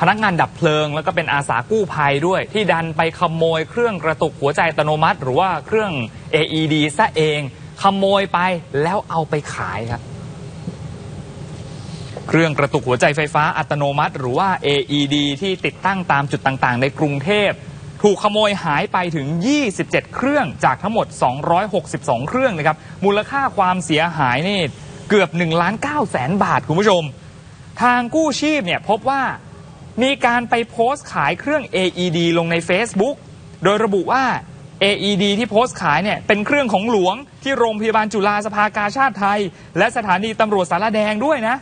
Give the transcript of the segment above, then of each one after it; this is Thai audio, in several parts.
พนักงานดับเพลิง แล้วก็เป็นอาสากู้ภัยด้วย ที่ดันไปขโมยเครื่องกระตุกหัวใจอัตโนมัติ หรือว่าเครื่อง AED ซะเอง ขโมยไปแล้วเอาไปขายครับ เครื่องกระตุกหัวใจไฟฟ้าอัตโนมัติ หรือว่า AED ที่ติดตั้งตามจุดต่างๆ ในกรุงเทพ ถูกขโมยหายไปถึง 27 เครื่องจากทั้งหมด 262 เครื่องนะครับ มูลค่าความเสียหายนี่เกือบ1ล้าน9แสนบาทคุณผู้ชม ทางกู้ชีพเนี่ยพบว่า มีการไปโพสต์ขายเครื่อง AED ลงใน Facebook โดยระบุว่า AED ที่โพสต์ขายเนี่ยเป็นเครื่องของหลวงที่โรงพยาบาลจุฬาสภากาชาติไทย และสถานีตำรวจสารแดงด้วยนะ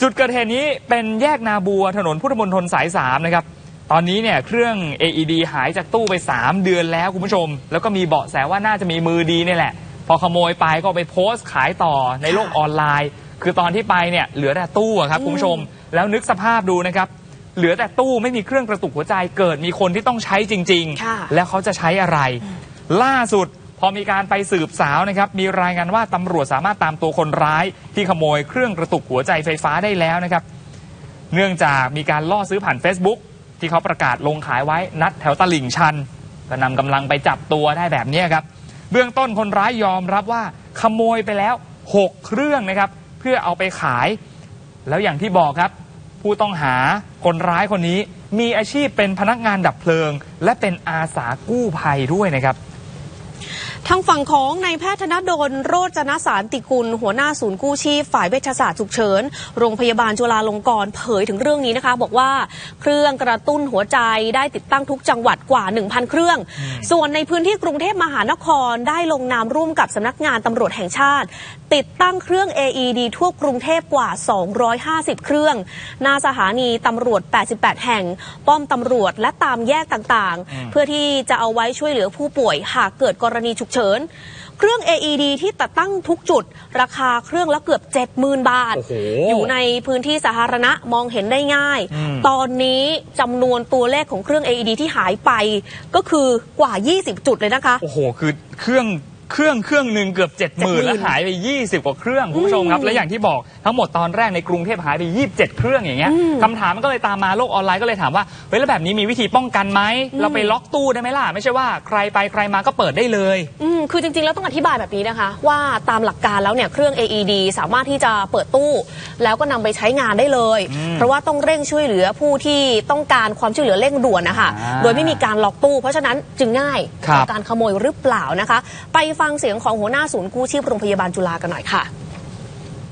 จุดเกิดเหตุนี้เป็นแยกนาบัวถนนพุทธมณฑลสาย3นะครับตอนนี้เนี่ยเครื่อง AED หายจากตู้ไป 3 เดือนแล้วคุณผู้ชม แล้วก็มีเบาะแสว่าน่าจะมีมือดีนี่แหละ พอขโมยไปก็ไปโพสต์ขายต่อในโลกออนไลน์ คือตอนที่ไปเนี่ยเหลือแต่ตู้อะครับคุณผู้ชม แล้วนึกสภาพดูนะครับ เหลือแต่ตู้ไม่มีเครื่องกระตุกหัวใจเกิดมีคนที่ต้องใช้จริง ค่ะ ๆ แล้วเขาจะใช้อะไร ล่าสุดพอมีการไปสืบสาวนะครับ มีรายงานว่าตำรวจสามารถตามตัวคนร้าย ที่ขโมยเครื่องกระตุกหัวใจไฟฟ้าได้แล้วนะครับ เนื่องจากมีการล่อซื้อผ่าน Facebook ที่เขาประกาศลงขายไว้นัดแถวตลิ่งชัน ก็นำกำลังไปจับตัวได้แบบนี้ครับ เบื้องต้นคนร้ายยอมรับว่าขโมยไปแล้ว 6 เครื่องนะครับเพื่อเอาไปขาย แล้วอย่างที่บอกครับ ผู้ต้องหาคนร้ายคนนี้ มีอาชีพเป็นพนักงานดับเพลิง และเป็นอาสากู้ภัยด้วยนะครับ ทางฝั่งของนายแพทย์ธนดลโรจนสารติกุล หัวหน้าศูนย์กู้ชีพฝ่ายเวชศาสตร์ฉุกเฉิน โรงพยาบาลจุฬาลงกรณ์เผยถึงเรื่องนี้นะคะ บอกว่าเครื่องกระตุ้นหัวใจได้ติดตั้งทุกจังหวัดกว่า 1,000 เครื่อง ส่วนในพื้นที่กรุงเทพมหานครได้ลงนามร่วมกับสำนักงานตำรวจแห่งชาติ ติดตั้งเครื่อง AED ทั่วกรุงเทพกว่า 250 เครื่องหนาสถานีตำรวจ 88 แห่ง ป้อมตำรวจและตามแยกต่างอืมๆเพื่อที่จะเอาไว้ช่วยเหลือผู้ป่วยหากเกิดกรณีฉุกเฉิน เครื่อง AED ที่ติดตั้งทุกจุด ราคาเครื่องละเกือบ 70,000 บาทโอ้โหอยู่ในพื้นที่สาธารณะมองเห็นได้ง่ายอืมตอนนี้จำนวนตัวเลขของเครื่อง AED ที่หายไปก็คือกว่า 20 จุดเลยนะคะ โอ้โห คือเครื่อง เครื่องเครื่องหนึ่งเกือบ 7 0,000 70,000แล้วหายไป 20 กว่าเครื่องคุณผู้ชมครับอืมและอย่างที่บอกทั้งหมดตอนแรกในกรุงเทพหายไป 27 เครื่องอย่างเงี้ยอืมคำถามมันก็เลยตามมาโลกออนไลน์ก็เลยถามว่าเฮ้ยแล้วแบบนี้มีวิธีป้องกันไหมอืมเราไปล็อกตู้ได้ไหมล่ะ ไม่ใช่ว่าใครไปใครมาก็เปิดได้เลยอืมคือจริงๆ แล้วต้องอธิบายแบบนี้นะคะ ว่าตามหลักการแล้วเนี่ยเครื่อง AED สามารถที่จะเปิดตู้ แล้วก็นำไปใช้งานได้เลยอืมเพราะว่าต้องเร่งช่วยเหลือผู้ที่ต้องการความช่วยเหลือเร่งด่วนนะคะอ่าโดยไม่มีการล็อกตู้ เพราะฉะนั้นจึงง่ายครับต่อการขโมยหรือเปล่านะคะ ไปฟังเสียงของหัวหน้าศูนย์กู้ชีพโรงพยาบาลจุฬากันหน่อยค่ะ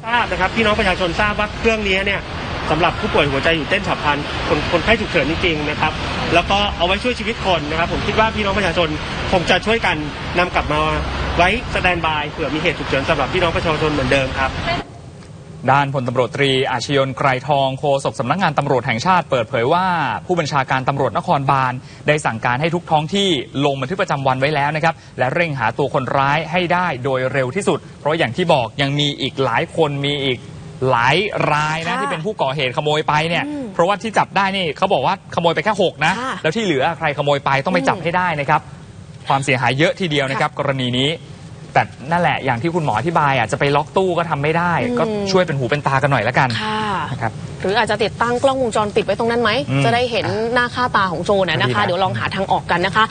ทราบนะครับพี่น้องประชาชนทราบว่าเครื่องนี้เนี่ยสำหรับผู้ป่วยหัวใจหยุดเต้นฉับพลันคนคนไข้ฉุกเฉินจริงๆนะครับแล้วก็เอาไว้ช่วยชีวิตคนนะครับ ผมคิดว่าพี่น้องประชาชนคงจะช่วยกันนำกลับมาไว้สแตนบายเผื่อมีเหตุฉุกเฉินสำหรับพี่น้องประชาชนเหมือนเดิมครับ ด้านพลตำรวจตรีอาชยนไกรทองโฆษกสำนักงานตำรวจแห่งชาติเปิดเผยว่า ผู้บัญชาการตำรวจนครบาล ได้สั่งการให้ทุกท้องที่ลงบันทึกประจำวันไว้แล้วนะครับ และเร่งหาตัวคนร้ายให้ได้โดยเร็วที่สุด เพราะอย่างที่บอกยังมีอีกหลายคนมีอีกหลายรายนะค่ะที่เป็นผู้ก่อเหตุขโมยไปเนี่ยอืมเพราะว่าที่จับได้นี่เขาบอกว่าขโมยไปแค่หกนะค่ะแล้วที่เหลือใครขโมยไปต้องไปจับอืมให้ได้นะครับความเสียหายเยอะทีเดียวนะครับกรณีนี้ แต่นั่นแหละอย่างที่คุณหมออธิบายอะจะไปล็อกตู้ก็ทำไม่ได้ อืม ก็ช่วยเป็นหูเป็นตากันหน่อยละกันค่ะ นะครับ หรืออาจจะติดตั้งกล้องวงจรปิดไว้ตรงนั้นไหม อืมจะได้เห็นหน้าค่าตาของโจรนะดีนะคะ นะ เดี๋ยวลองหาทางออกกันนะคะ